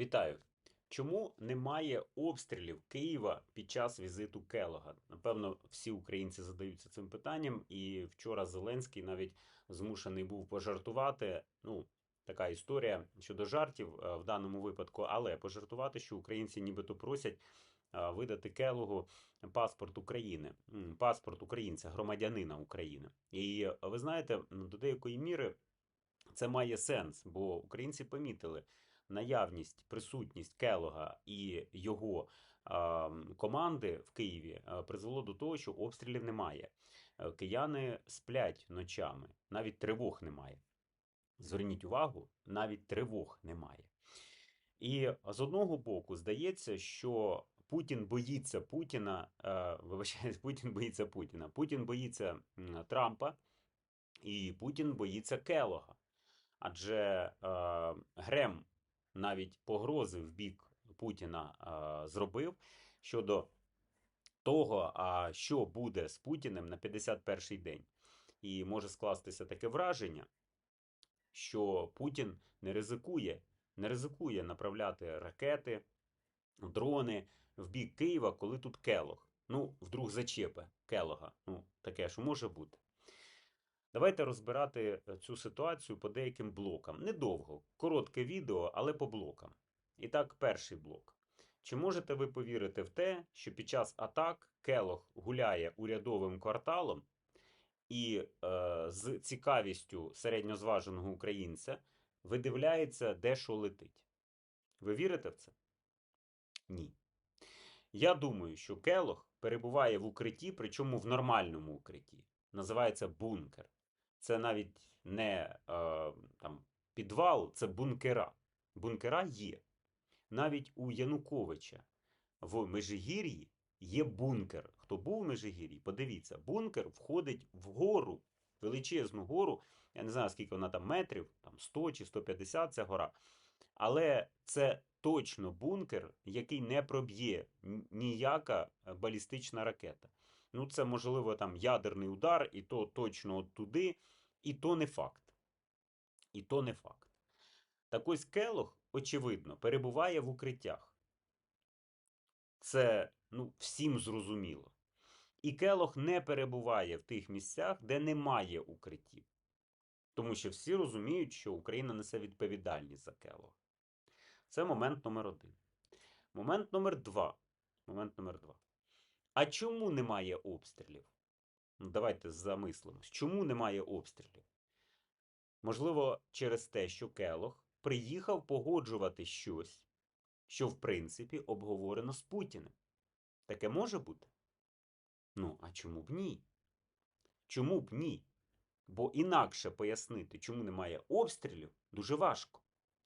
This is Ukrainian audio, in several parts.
Вітаю! Чому немає обстрілів Києва під час візиту Келога? Напевно, всі українці задаються цим питанням, і вчора Зеленський навіть змушений був пожартувати. Ну, така історія щодо жартів е, в даному випадку, але пожартувати, що українці нібито просять е, видати Келогу паспорт України, паспорт українця, громадянина України. І ви знаєте, м, до деякої міри це має сенс, бо українці помітили наявність, присутність Келога і його команди в Києві призвело до того, що обстрілів немає. Е, Кияни сплять ночами, навіть тривог немає. Зверніть увагу, навіть тривог немає. І з одного боку здається, що Путін боїться Путіна, е, вибачаюсь, Путін боїться Путіна. Путін боїться Трампа, і Путін боїться Келога. Адже е, Грем навіть погрози в бік Путіна зробив щодо того, що буде з Путіним на 51-й день. І може скластися таке враження, що Путін не ризикує, не ризикує направляти ракети, дрони в бік Києва, коли тут Келог. Ну, вдруг зачепе Келога. Ну, таке що може бути. Давайте розбирати е, цю ситуацію по деяким блокам. Недовго, коротке відео, але по блокам. І так, перший блок. Чи можете ви повірити в те, що під час атак Келог гуляє урядовим кварталом і е, з цікавістю середньозваженого українця видивляється, де що летить? Ви вірите в це? Ні. Я думаю, що Келог перебуває в укритті, причому в нормальному укритті. Називається бункер. Це навіть не е, там, підвал, це бункера. Бункера є. Навіть у Януковича в Межигір'ї є бункер. Хто був в Межигір'ї, подивіться, бункер входить в гору, величезну гору. Я не знаю, скільки вона там метрів, там 100 чи 150 ця гора. Але це точно бункер, який не проб'є ніяка балістична ракета. Ну, це можливо там ядерний удар, і то точно от туди, і то не факт. І то не факт. Так ось Келох, очевидно, перебуває в укриттях. Це ну, всім зрозуміло. І Келох не перебуває в тих місцях, де немає укриттів. Тому що всі розуміють, що Україна несе відповідальність за Келога. Це момент номер один. Момент номер два. Момент номер два. А чому немає обстрілів? Ну, давайте замислимось. Чому немає обстрілів? Можливо, через те, що Келох приїхав погоджувати щось, що в принципі обговорено з Путіним. Таке може бути? Ну, а чому б ні? Чому б ні? Бо інакше пояснити, чому немає обстрілів, дуже важко.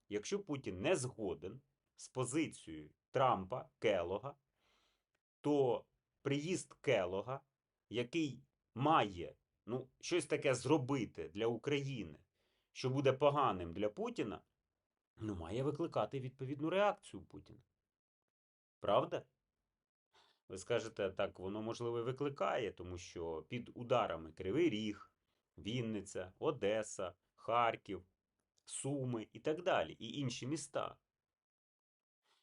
Якщо Путін не згоден з позицією Трампа, Келога, то приїзд Келога, який має ну, щось таке зробити для України, що буде поганим для Путіна, ну, має викликати відповідну реакцію Путіна. Правда? Ви скажете, так, воно можливо викликає, тому що під ударами Кривий Ріг, Вінниця, Одеса, Харків, Суми і так далі, і інші міста.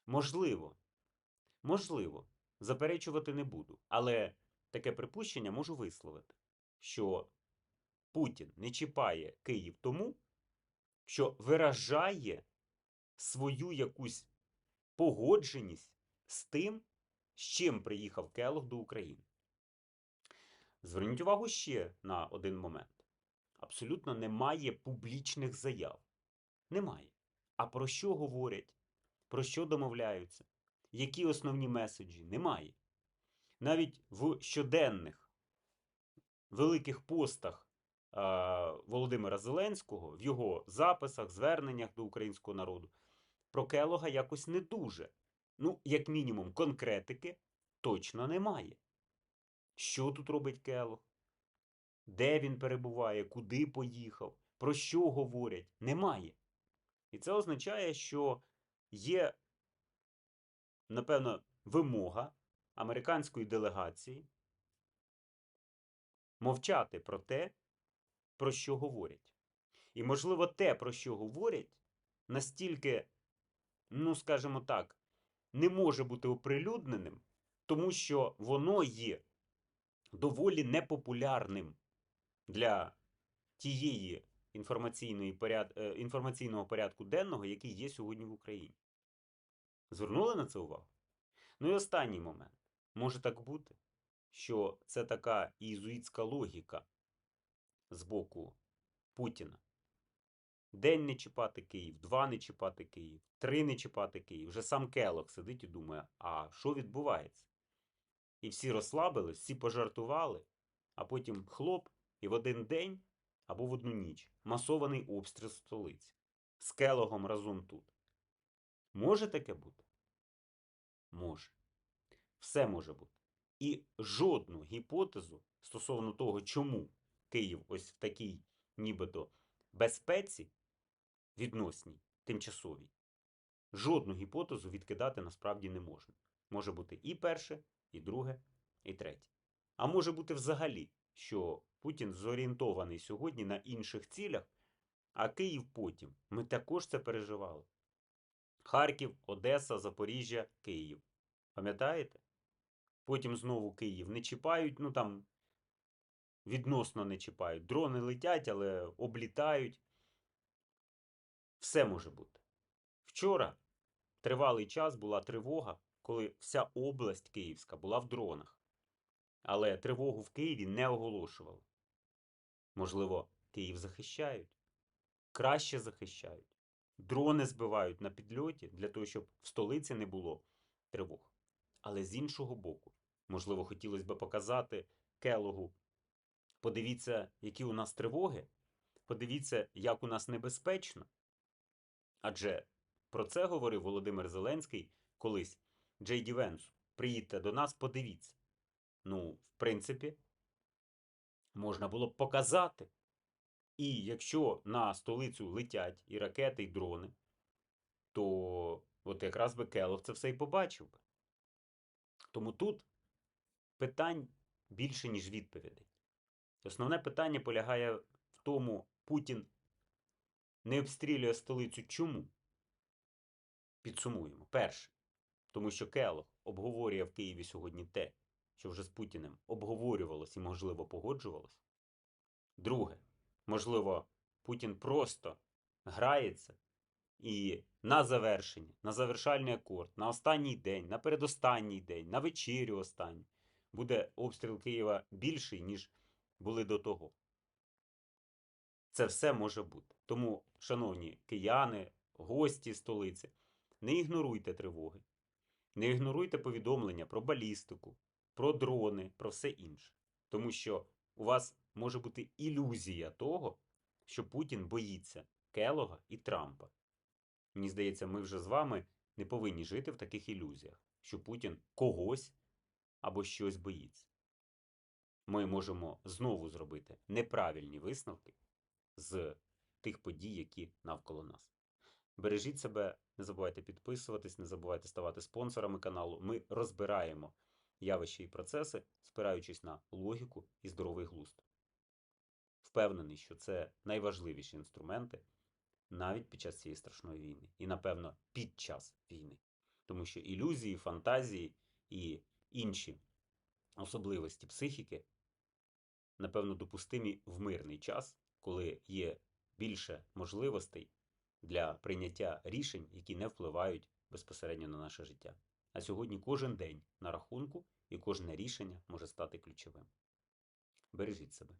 Можливо, можливо, заперечувати не буду, але таке припущення можу висловити, що Путін не чіпає Київ тому, що виражає свою якусь погодженість з тим, з чим приїхав Келог до України. Зверніть увагу ще на один момент. Абсолютно немає публічних заяв. Немає. А про що говорять? Про що домовляються? Які основні меседжі? Немає. Навіть в щоденних великих постах Володимира Зеленського, в його записах, зверненнях до українського народу, про Келога якось не дуже. Ну, як мінімум, конкретики точно немає. Що тут робить Келог? Де він перебуває, куди поїхав, про що говорять? Немає. І це означає, що є, напевно, вимога американської делегації мовчати про те, про що говорять. І, можливо, те, про що говорять, настільки ну скажімо так, не може бути оприлюдненим, тому що воно є доволі непопулярним для тієї інформаційної поряд... е, інформаційного порядку денного, який є сьогодні в Україні. Звернули на це увагу? Ну і останній момент. Може так бути, що це така ізуїтська логіка з боку Путіна. День не чіпати Київ, два не чіпати Київ, три не чіпати Київ. Вже сам Келох сидить і думає, а що відбувається? І всі розслабились, всі пожартували, а потім хлоп, і в один день або в одну ніч масований обстріл столиці. З Келогом разом тут. Може таке бути? Може. Все може бути. І жодну гіпотезу стосовно того, чому Київ ось в такій нібито безпеці відносній, тимчасовій, жодну гіпотезу відкидати насправді не можна. Може бути і перше, і друге, і третє. А може бути взагалі, що Путін зорієнтований сьогодні на інших цілях, а Київ потім. Ми також це переживали. Харків, Одеса, Запоріжжя, Київ. Пам'ятаєте? Потім знову Київ не чіпають, ну там відносно не чіпають. Дрони летять, але облітають. Все може бути. Вчора тривалий час була тривога, коли вся область Київська була в дронах. Але тривогу в Києві не оголошували. Можливо, Київ захищають, краще захищають. Дрони збивають на підльоті для того, щоб в столиці не було тривог. Але з іншого боку, можливо, хотілося б показати Келогу. Подивіться, які у нас тривоги, подивіться, як у нас небезпечно. Адже про це говорив Володимир Зеленський колись Джей Ді Венсу. Приїдьте до нас, подивіться. Ну, в принципі, можна було б показати. І якщо на столицю летять і ракети, і дрони, то от якраз би Келох це все і побачив би. Тому тут питань більше, ніж відповідей. Основне питання полягає в тому, Путін не обстрілює столицю чому? Підсумуємо. Перше, тому що Келох обговорює в Києві сьогодні те, що вже з Путіним обговорювалось і, можливо, погоджувалось. Друге, можливо, Путін просто грається і на завершення, на завершальний акорд, на останній день, на передостанній день, на вечерю останню буде обстріл Києва більший, ніж були до того. Це все може бути. Тому, шановні кияни, гості столиці, не ігноруйте тривоги, не ігноруйте повідомлення про балістику, про дрони, про все інше. Тому що у вас може бути ілюзія того, що Путін боїться Келога і Трампа. Мені здається, ми вже з вами не повинні жити в таких ілюзіях, що Путін когось або щось боїться. Ми можемо знову зробити неправильні висновки з тих подій, які навколо нас. Бережіть себе, не забувайте підписуватись, не забувайте ставати спонсорами каналу. Ми розбираємо явища і процеси, спираючись на логіку і здоровий глузд. Впевнений, що це найважливіші інструменти навіть під час цієї страшної війни. І, напевно, під час війни. Тому що ілюзії, фантазії і інші особливості психіки, напевно, допустимі в мирний час, коли є більше можливостей для прийняття рішень, які не впливають безпосередньо на наше життя. А сьогодні кожен день на рахунку і кожне рішення може стати ключовим. Бережіть себе.